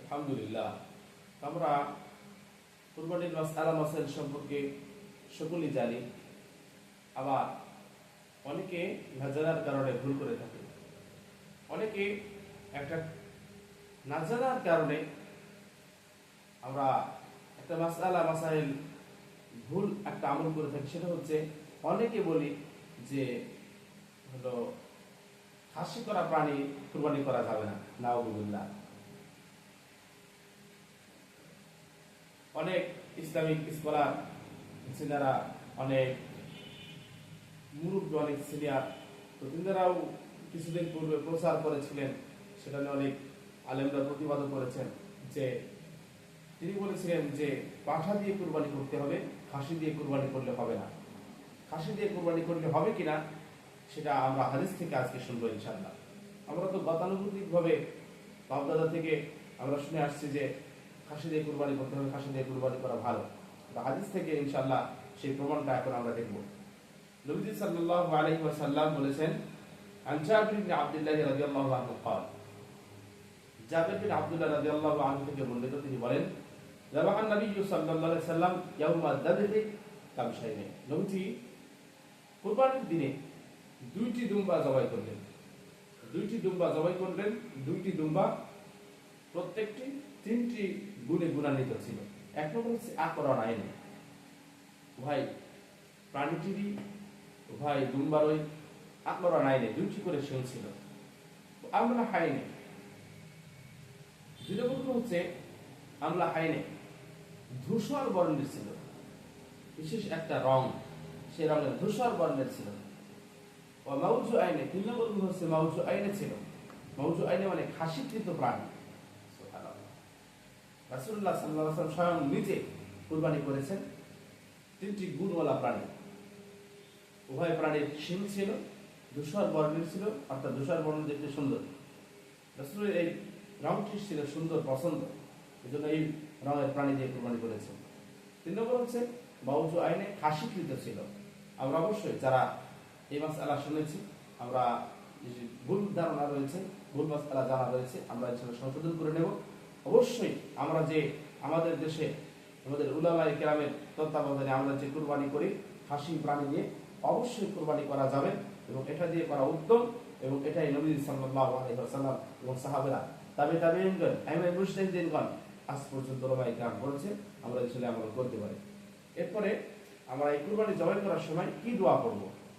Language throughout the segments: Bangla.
আলহামদুলিল্লাহ আমরা সম্পর্কে সকলেই জানি। আবার অনেকে না জানার কারণে ভুল করে থাকে। অনেকে একটা না জানার কারণে আমরা একটা মাসআলা মাসাইল ভুল একটা আমল করে থাকি। সেটা হচ্ছে অনেকে বলি যে খাসি করা প্রাণী কুরবানি করা যাবে না। নাউজুবিল্লাহ। অনেক ইসলামিক স্কলার সিনারা অনেক মুরব্বী, অনেক সিনিয়র, তো তিনারাও কিছুদিন পূর্বে প্রচার করেছিলেন, সেটা নিয়ে অনেক আলেমরা প্রতিবাদও করেছেন, যে তিনি বলেছিলেন যে পাঠা দিয়ে কুরবানি করতে হবে, খাসি দিয়ে কুরবানি করলে হবে না। খাসি দিয়ে কুরবানি করলে হবে কিনা সেটা আমরা হাদিস থেকে আজকে শুনবো ইনশাল্লাহ আমরা তো গতানুগতিক ভাবে বাপদাদা থেকে আমরা শুনে আসছি যে খাসি দিয়ে কুরবানি করতে হবে খাসি দিয়ে কুরবানি করা ভালো তো হাদিস থেকে ইনশাল্লাহ সেই প্রমাণটা এখন আমরা দেখব নবীজি সাল্লাল্লাহু আলাইহি ওয়াসাল্লাম বলেছেন عن جابر بن عبد الله رضي الله عنه قال জাবের বিন আব্দুল্লাহ রাদিয়াল্লাহু আনহু থেকে বর্ণিত তিনি বলেন যাবাহান নবী সাল্লাল্লাহু আলাইহি সাল্লাম ইয়াউমা দাবহি কামশাইনে নবীজি কুরবানির দিনে দুইটি দুম্বা জবাই করলেন। দুইটি দুম্বা জবাই করলেন, দুইটি দুম্বা প্রত্যেকটি তিনটি গুণে গুণান্বিত ছিল। এক নম্বর হচ্ছে আকরণ আইনে। ভাই প্রাণীটিরই ভাই দুম্বারই আকরণ আইনে দুইটি করে শিং ছিল। আমরা হাইনে। দুই নম্বর হচ্ছে আমরা হাইনে ধূসর বর্ণের ছিল। বিশেষ একটা রং, সে রঙের ধূসর বর্ণের ছিল। মাউজু আইনে, তিন নম্বর হচ্ছে মাউজু আইনে ছিল। মাউজু আইনে মানে খাসিকৃত প্রাণী। রাসুল্লাহ সাল্লাহ স্বয়ং নিজে কুরবানি করেছেন তিনটি গুণওয়ালা প্রাণী। উভয় প্রাণীর শিং ছিল, ধূসর বর্ণের ছিল, অর্থাৎ ধূসর বর্ণ দেখতে সুন্দর। রাসুলের এই রংটি ছিল সুন্দর, পছন্দ। এই জন্য এই রঙের প্রাণী দিয়ে কুরবানি করেছেন। তিন নম্বর হচ্ছে বাউজু আইনে খাসিকৃত ছিল। আমরা অবশ্যই যারা এই মাস আলা শুনেছি, আমরা ভুল ধারণা রয়েছে, ভুল মাস আলা জানা রয়েছে, আমরা এখানে সংশোধন করে নেব। অবশ্যই আমরা যে আমাদের দেশে আমাদের উলামাই কেরামের তত্ত্বাবধানে আমরা যে কুরবানি করি খাসি প্রাণী দিয়ে অবশ্যই কুরবানি করা যাবে এবং এটা দিয়ে করা উত্তম এবং এটাই নবী সাল্লাল্লাহু আলাইহি ওয়াসাল্লাম এবং সাহাবেরা, তাবে তাবেঈনগণ আইমাই মুজতাহিদিনগণ আজ পর্যন্ত ওলামাই কেরাম করেছে আমরা আসলে আমল করতে পারি। এরপরে আমরা এই কুরবানি জবাই করার সময় কি দোয়া করব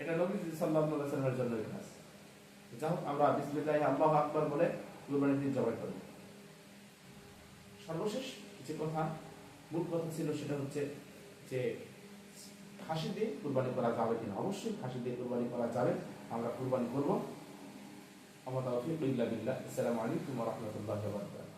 এটা নবী সাল্লাল্লাহু আলাইহি সাল্লামের জন্য খাস যাই হোক আমরা বিসমিল্লাহি আল্লাহু আকবার বলে কুরবানির দিন জবাই করব সর্বশেষ যে কথা, মূল কথা ছিল সেটা হচ্ছে যে খাসি দিয়ে কুরবানি করা যাবে কিনা। অবশ্যই খাসি দিয়ে কুরবানি করা যাবে। আমরা কুরবানি করব। আমার তৌফিক বিল্লাহ বিল্লাহ। আসসালামু আলাইকুম ওয়া রাহমাতুল্লাহি ওয়া বারাকাতুহু।